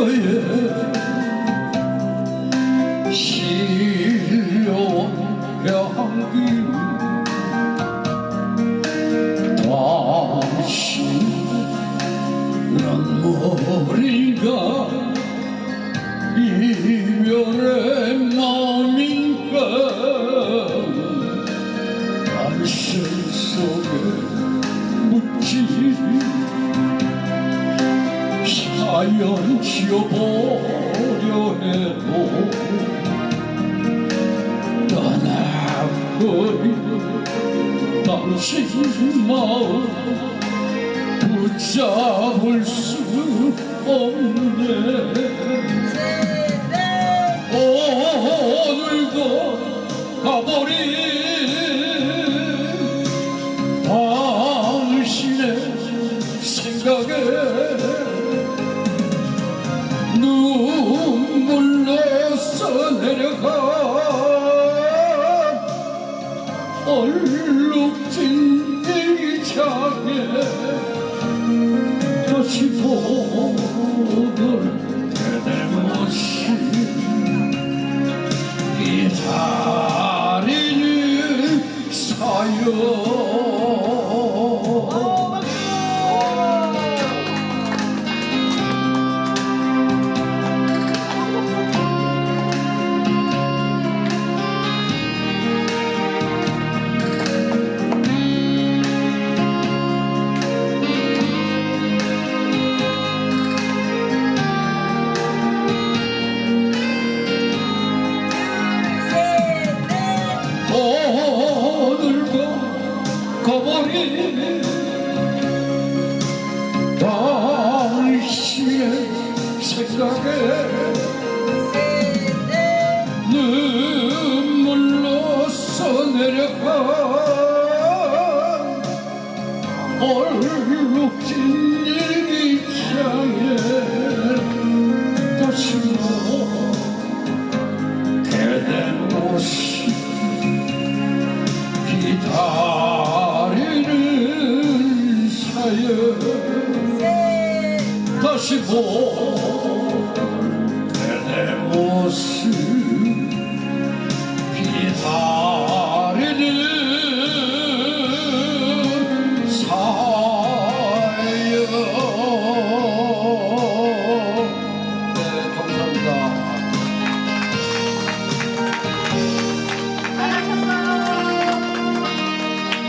그의 실려온 향기 다시 눈물인가 사연 지어보려 해도 떠나버린 당신 마음 붙잡을 수 없네. 오늘도 가버린 당신의 생각에 물로써 내려가. 얼룩진 이 장에 다시 보던 그대 모습 기다리는 사연 얼룩진 일기장에 다시 뭐 그대 모습 기다리는 사연 다시 보내 모습